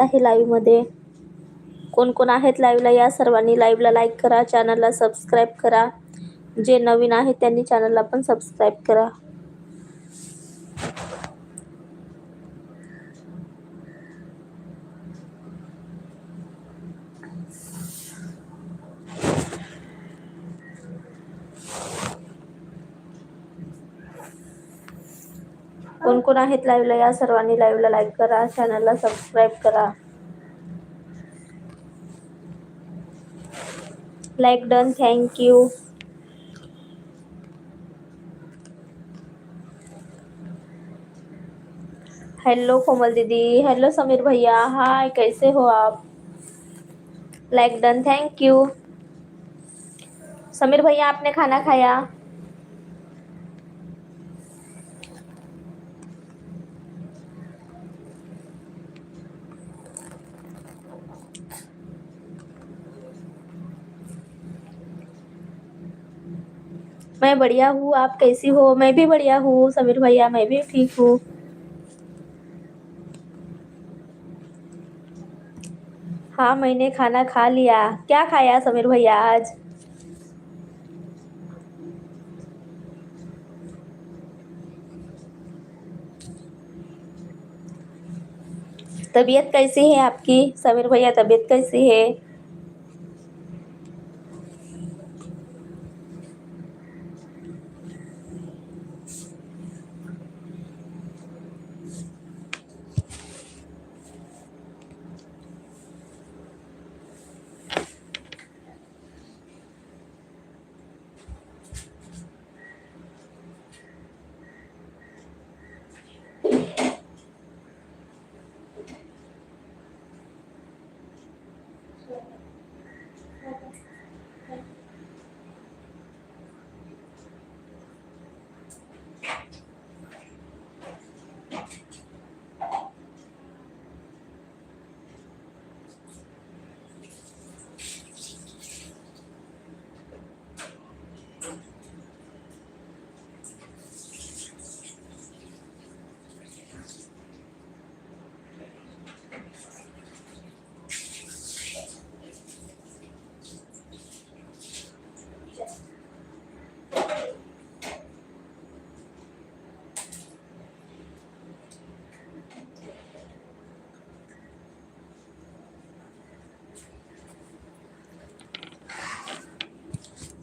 आहे लाईव्हमध्ये कोण कोण आहेत लाईव्हला या सर्वांनी लाईव्हला लाईक करा चॅनलला सबस्क्राईब करा. जे नवीन आहेत त्यांनी चॅनलला पण सबस्क्राईब करा. कोण आहेत लाईव्हला सर्वांनी लाईव्हला लाईक करा. चॅनलला सबस्क्राईब करा. Like done thank you hello Komal दीदी. हेलो समीर भैया. हाय कैसे हो आप? Like done thank you Sameer भैया, आपने खाना खाया? मैं बढ़िया हूँ, आप कैसी हो? मैं भी बढ़िया हूँ, समीर भैया, मैं भी ठीक हूँ। हाँ मैंने खाना खा लिया। क्या खाया समीर भैया आज? तबीयत कैसी है आपकी? समीर भैया, तबीयत कैसी है?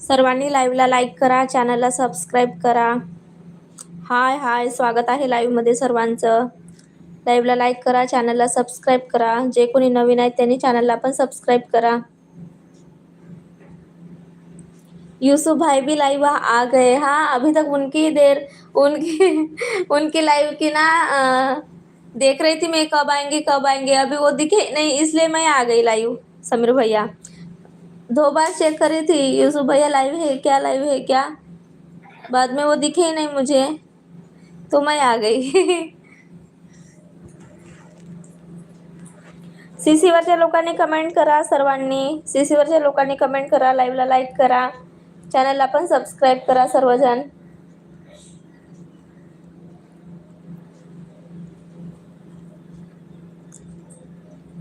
सर्वांनी लाईव्हला लाईक करा चॅनलला सबस्क्राईब करा. हाय हाय स्वागत आहे लाईव्हमध्ये सर्वांचं. लाईव्हला लाईक करा चॅनलला सबस्क्राईब करा. जे कोणी नवीन आहेत त्यांनी चॅनलला पण सबस्क्राईब करा. यूसुफ भाई भी लाइव आ गए. हाँ अभी तक उनकी देर उनकी उनकी लाइव की ना देख रही थी मैं कब आएंगे कब आएंगे. अभी वो दिखे नहीं इसलिए मैं आ गई लाइव समीर भैया. दो बार चेक करी थी यूसुफ भैया लाइव है क्या लाइव है क्या? बाद में वो दिखे ही नहीं मुझे तो मैं आ गई। सीसीवरच्या लोकांनी कमेंट करा सर्वांनी सीसीवरच्या लोकांनी कमेंट करा लाईव्हला लाईक करा चॅनलला पण सबस्क्राईब करा सर्वजण.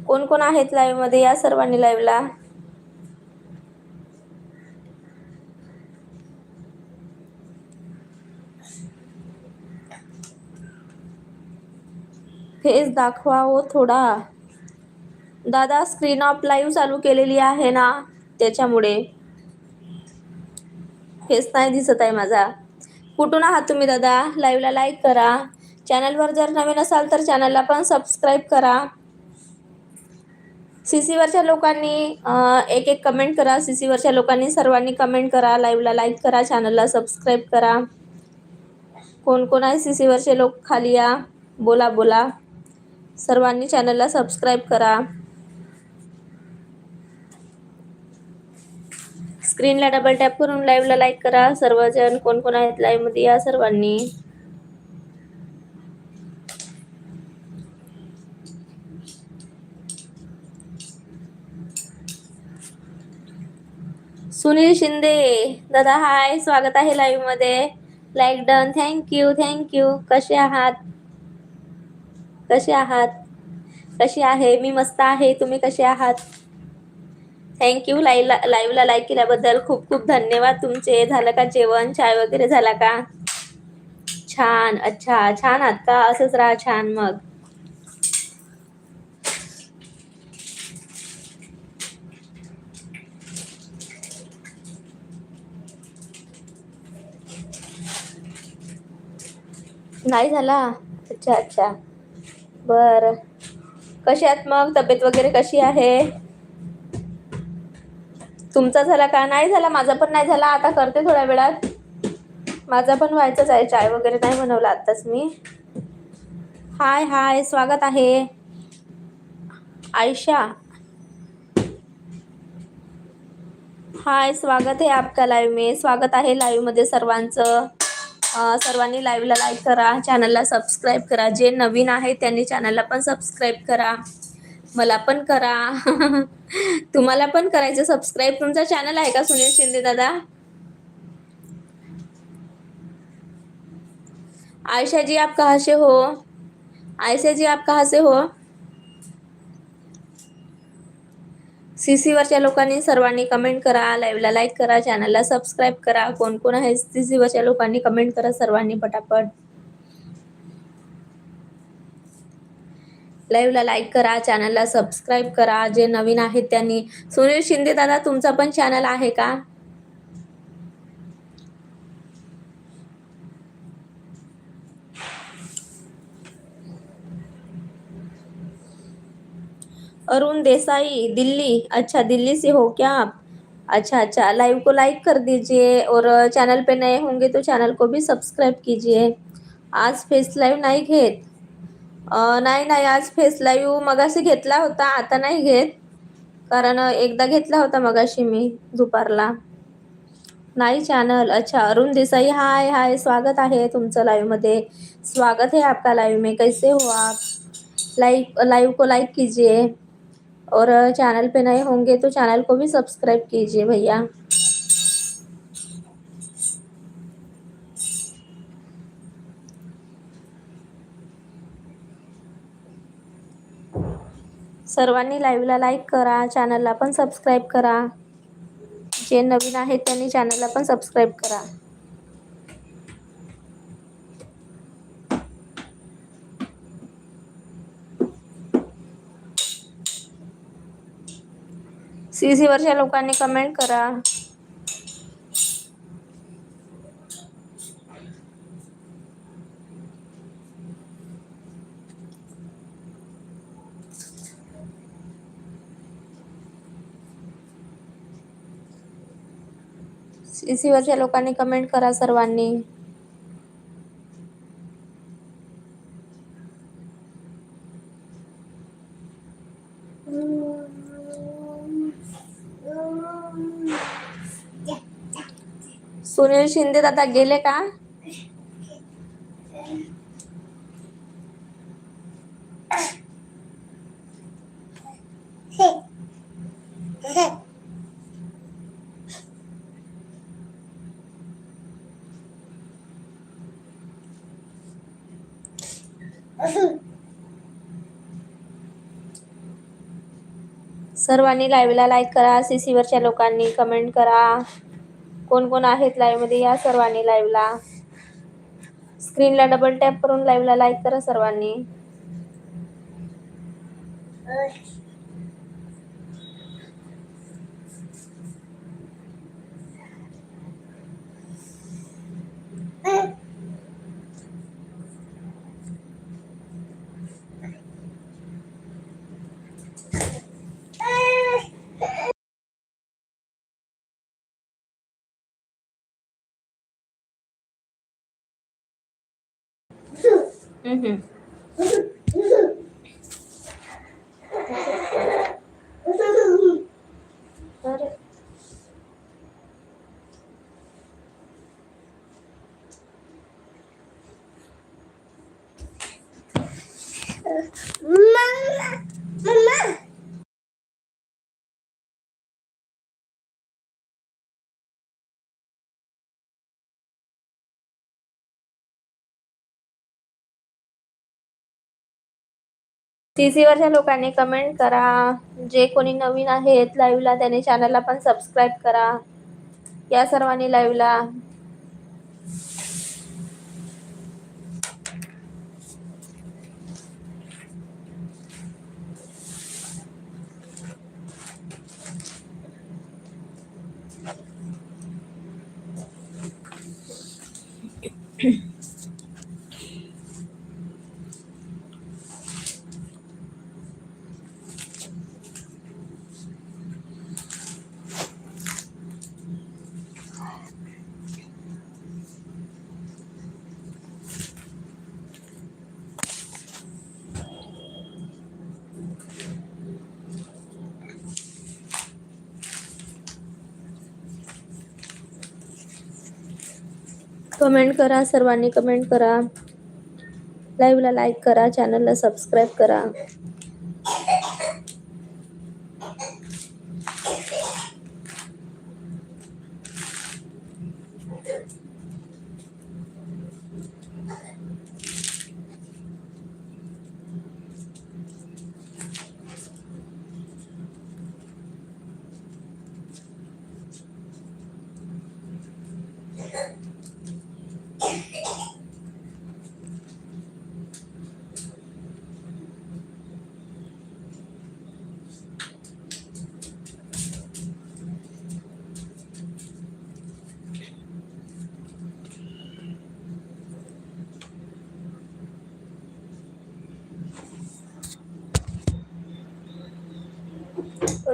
कोण कोण आहेत लाईव्हमध्ये या सर्वांनी लाईव्हला फेस दाखवा हो थोडा. दादा स्क्रीन ऑफ लाईव्ह चालू केलेली आहे ना? त्याच्यामुळे. फेस नाही दिसत आहे माझा. कुठून आहात तुम्ही दादा? लाईव्हला लाईक करा. चॅनलवर जर नवीन असाल तर चॅनलला पण सबस्क्राईब करा. सी सीवरच्या लोकांनी एक एक कमेंट करा. सी सीवरच्या लोकांनी सर्वांनी कमेंट करा. लाईव्हला लाईक करा. चॅनलला सबस्क्राईब करा. कोण कोण आहे सी सीवरचे लोक? खाली या बोला बोला. सर्वांनी चॅनलला सबस्क्राईब करा. स्क्रीनला डबल टॅप करून लाईव्हला लाईक करा. सर्वजण कोण कोण आहेत लाईव्हमध्ये या सर्वांनी. सुनील शिंदे दादा हाय स्वागत आहे लाईव्हमध्ये. Like done thank you thank you कसे आहात? कसे आहात? कशी आहे? मी मस्त आहे. तुम्ही कसे आहात? थँक्यू लाईव्हला लाईव्हला लाईक केल्याबद्दल खूप खूप धन्यवाद तुमचे. झालं का जेवण? चाय वगैरे झाला का? छान. अच्छा. छान आहात का? असंच राहा छान मग. नाही झाला? अच्छा अच्छा. बरं. कशी आहात मग? तब्येत वगैरे कशी आहे? तुमचा झाला का? नाही झाला. माझा पण नाही झाला. आता करते थोड्या वेळात. माझा पण व्हायचंच आहे. चाय वगैरे नाही बनवला आत्ताच मी. हाय हाय. स्वागत आहे. आयशा. हाय स्वागत आहे आपका लाईव्ह में स्वागत आहे लाईव्हमध्ये सर्वांचं. सर्वांनी लाईव्हला लाईक करा चॅनलला सबस्क्राईब करा. जे नवीन आहे त्यांनी चॅनलला पण सबस्क्राईब करा. मला पण करा. तुम्हाला पण करायचं सबस्क्राईब तुमचा चॅनल आहे का सुनील शिंदे दादा? आयशा जी आप कहाँ से हो? आयशा जी आप कहाँ से हो? सी सीवरच्या लोकांनी सर्वांनी कमेंट करा लाईव्हला लाईक करा चॅनलला सबस्क्राईब करा. कोण कोण आहे सी सीवरच्या लोकांनी कमेंट करा सर्वांनी पटापट. लाईव्हला लाईक करा चॅनलला सबस्क्राईब करा. जे नवीन आहेत त्यांनी. सुनील शिंदे दादा तुमचा पण चॅनल आहे का? अरुण देसाई दिल्ली. अच्छा दिल्ली से हो क्या आप? अच्छा अच्छा. लाइव को लाइक कर दीजिए और चैनल पे नए होंगे तो चैनल को भी सब्सक्राइब कीजिए. आज फेस लाईव्ह नाही घेत. नाही नाही आज फेस लाईव्ह मगाशी घेतला होता आता नाही घेत. कारण एकदा घेतला होता मगाशी मी दुपारला. नाही चॅनल अच्छा अरुण देसाई हाय हाय स्वागत आहे तुमचं लाईव्हमध्ये स्वागत है आपका लाइव में. कैसे हो आप? लाइक लाइव को लाइक कीजिए. और चैनल पे नए होंगे तो चैनल को भी सब्सक्राइब कीजिए भैया। सर्वांनी लाईव्हला लाईक करा, चॅनलला पण सबस्क्राईब करा. जे नवीन आहेत त्यांनी चॅनलला पण सबस्क्राईब करा. सी वरच्या लोकांनी कमेंट करा. सी वरच्या लोकांनी कमेंट करा सर्वांनी. सुनील शिंदे दादा गेले का? सर्वांनी लाईव्हला लाईक करा सीसीवरच्या लोकांनी कमेंट करा. कोण कोण आहेत लाईव्हमध्ये या सर्वांनी लाईव्हला स्क्रीनला डबल टॅप करून लाईव्हला लाईक करा सर्वांनी. हम्म. सीसीवरच्या लोकांनी कमेंट करा. जे कोणी नवीन आहेत लाईव्हला त्याने चॅनलला पण सबस्क्राईब करा. या सर्वांनी लाईव्हला कमेंट करा सर्वांनी कमेंट करा. लाईव्हला लाईक करा चॅनलला सबस्क्राईब करा.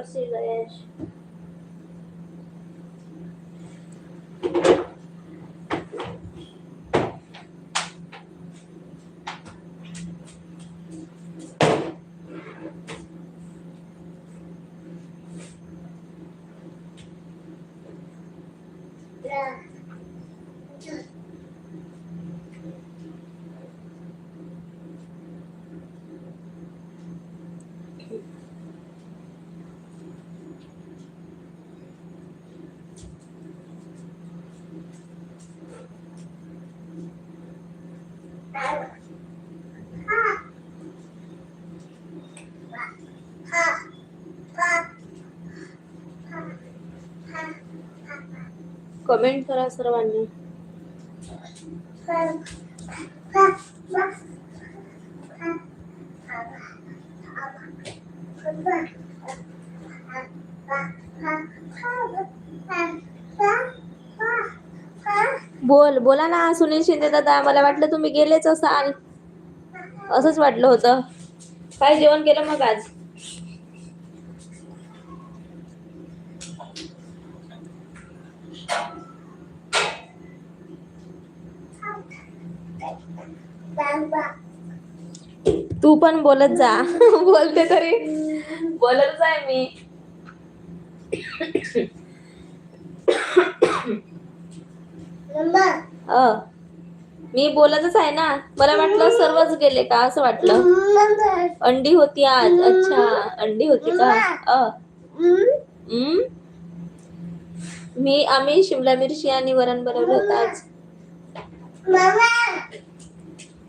see the edge. कमेंट करा सर्वांनी. बोल बोला ना सुनील शिंदे दादा मला वाटलं तुम्ही गेलेच असाल. असंच वाटलं होतं. काय जेवण केलं मग आज? तू पण बोलत जा. बोलते तरी. बोलतच आहे मी. अ मी बोलतच आहे ना. मला वाटलं सर्वच गेले का असं वाटलं. अंडी होती आज. अच्छा अंडी होती का? अ? मी आम्ही शिमला मिरची आणि वरण बनवलं होतं आज.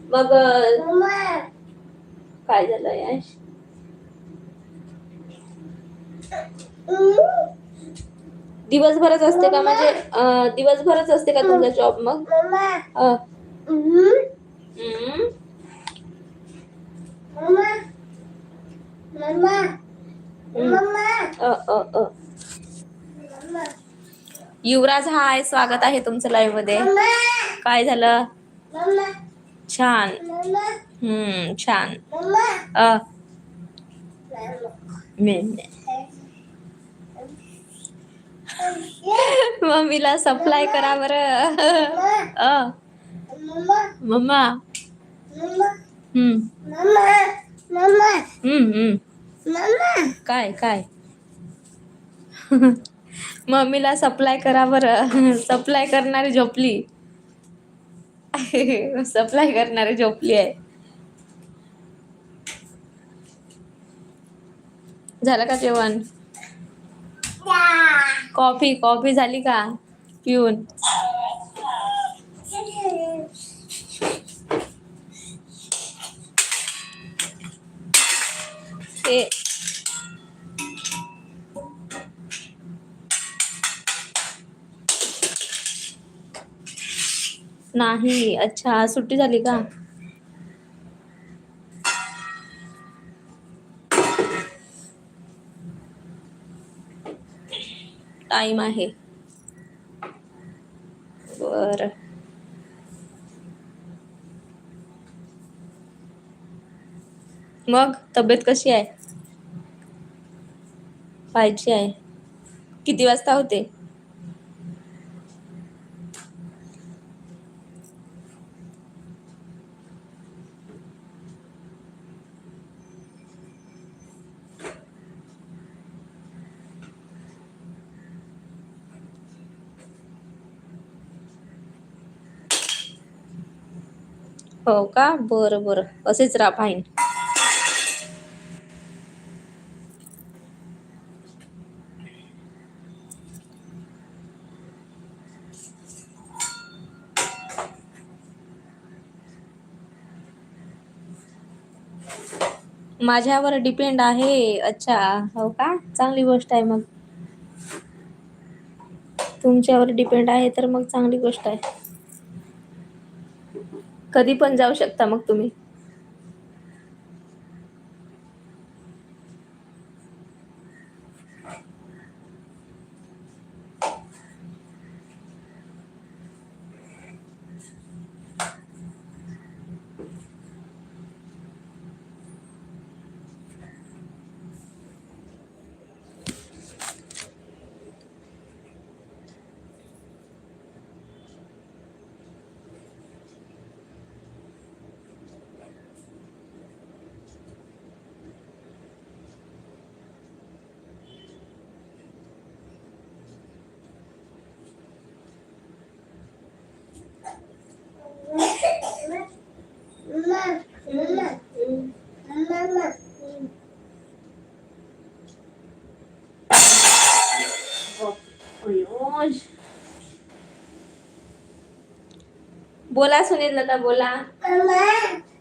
मग काय झालं यश दिवसभरच असते का म्हणजे दिवसभरच असते का तुमचा जॉब मग? युवराज हाय स्वागत आहे तुमचं लाईव्हमध्ये. काय झालं? छान. हम्म छान. अ मे- मम्मीला सप्लाय करा बर. अ मम्मा. हम्म. हम्म हम्म. काय काय? मम्मीला सप्लाय करा बरं. सप्लाय करणारी झोपली. सप्लाय करणारी झोपली आहे. झालं का जेवण? कॉफी कॉफी झाली का? पिऊन. ते नाही अच्छा सुट्टी झाली का? टाइम आहे. बर. मग तब्येत कशी आहे? पाहिजे आहे. किती वाजता होते? हो का? बरं बरं. असेच राहा फाईन माझ्यावर डिपेंड आहे. अच्छा हो का? चांगली गोष्ट आहे मग. तुमच्यावर डिपेंड आहे तर मग चांगली गोष्ट आहे. कधी पण जाऊ शकता मग तुम्ही. बोला सुनील दादा बोला.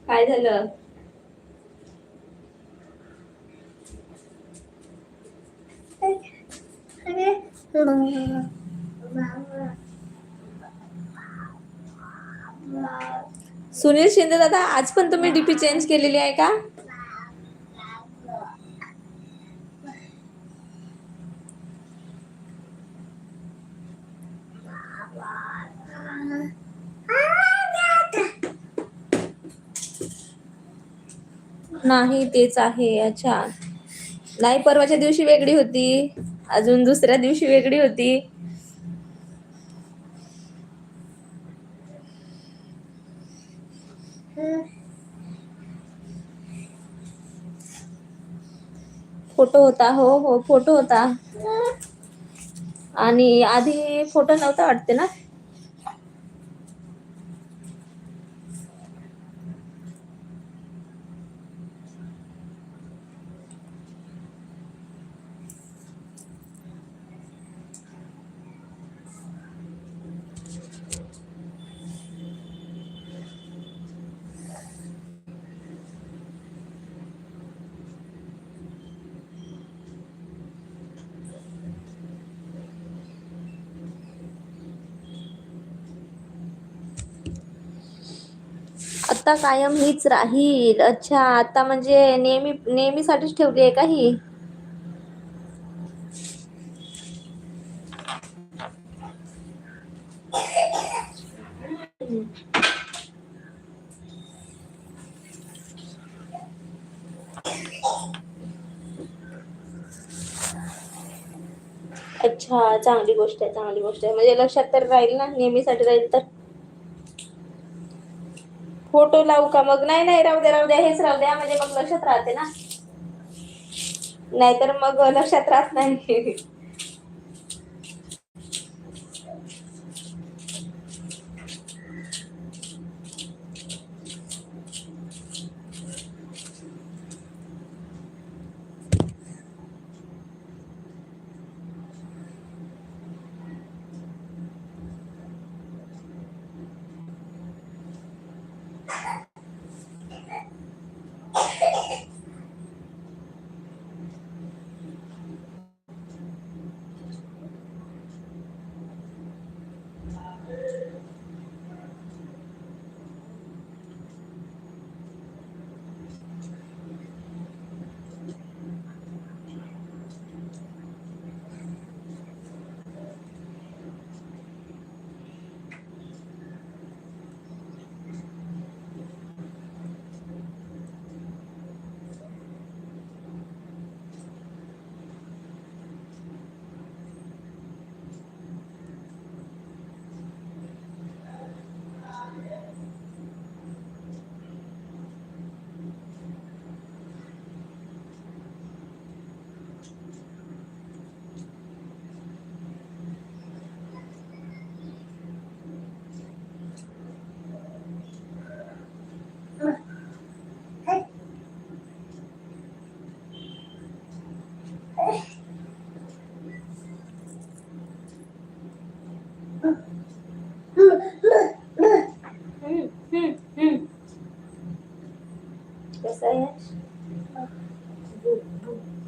काय झालं? सुनील शिंदे दादा आज पण तुम्ही डीपी चेंज केलेली आहे का? नाही तेच आहे अच्छा. नाही परवाच्या दिवशी वेगळी होती. अजून दुसऱ्या दिवशी वेगळी होती. फोटो होता हो हो फोटो होता. आणि आधी फोटो नव्हता वाटते ना? आता कायम हीच राहील. अच्छा आता म्हणजे नेहमी नेहमीसाठीच ठेवली आहे का ही? अच्छा चांगली गोष्ट आहे चांगली गोष्ट आहे. म्हणजे लक्षात तर राहील ना नेहमीसाठी राहील तर. फोटो लावू का? मग नाही नाही राहू द्या राहू द्या हेच राहू द्या म्हणजे मग लक्षात राहते ना. नाहीतर मग लक्षात राहत नाही.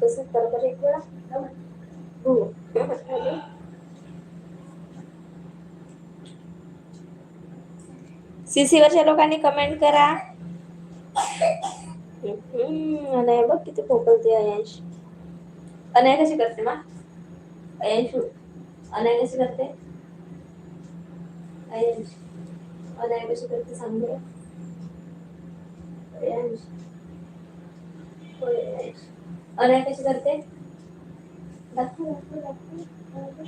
कसं आहे भू, लोकांनी कमेंट करा। हम्म, अनया बघ किती खोकलते अयांश अनया कशी करते मा? कशी करते? अयांश अनया कशी करते सांग अयांश अनया कशी करते? दाखव दाखव दाखव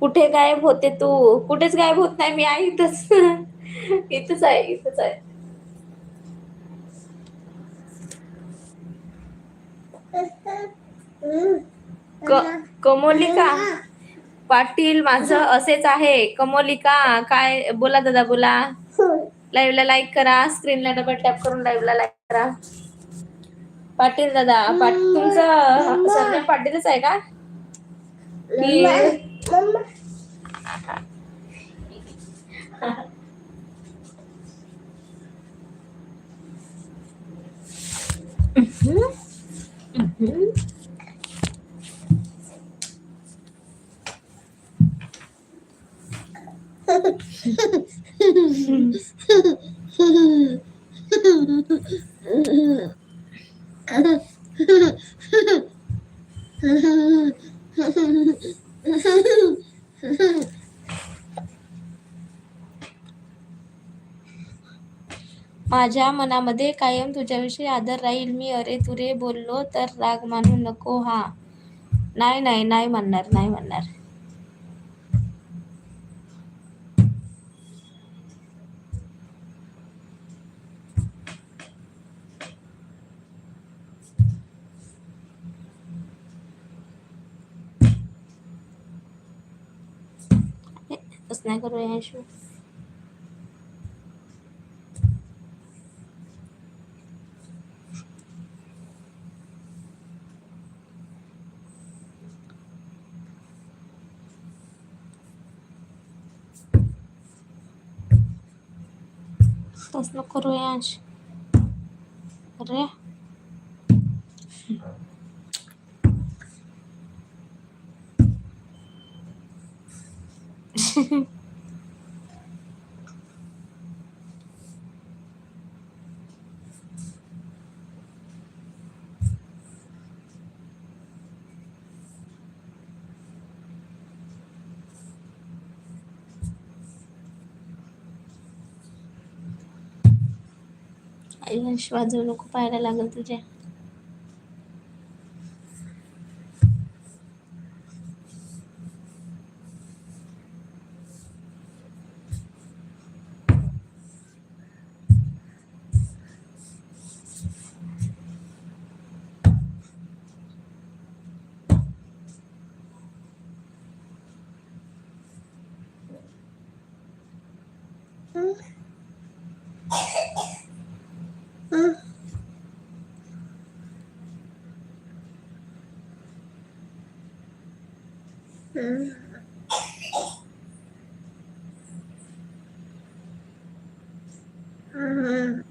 कुठे गायब होते तू? कुठेच गायब होत नाही मी आहे इथंच. इथंच आहे इथंच आहे. क- कमोलिका. पाटील माझं असेच आहे. कमोलिका काय? बोला दादा बोला. लाईव्ह ला लाईक करा. स्क्रीनला डबल टॅप करून लाईव्ह ला लाईक करा. पाटील दादा पाट तुमचं सरनेम पाटीलच आहे का? की माझ्या मनामध्ये कायम तुझ्याविषयी आदर राहील. मी अरे तुरे बोललो तर राग मानू नको हा. नाही नाही नाही म्हणणार नाही म्हणणार. असं नाही करू याशू तसं नको करू यांश अरे आयुष वाजवू नको पाहायला लागल तुझ्या. Mm-hmm.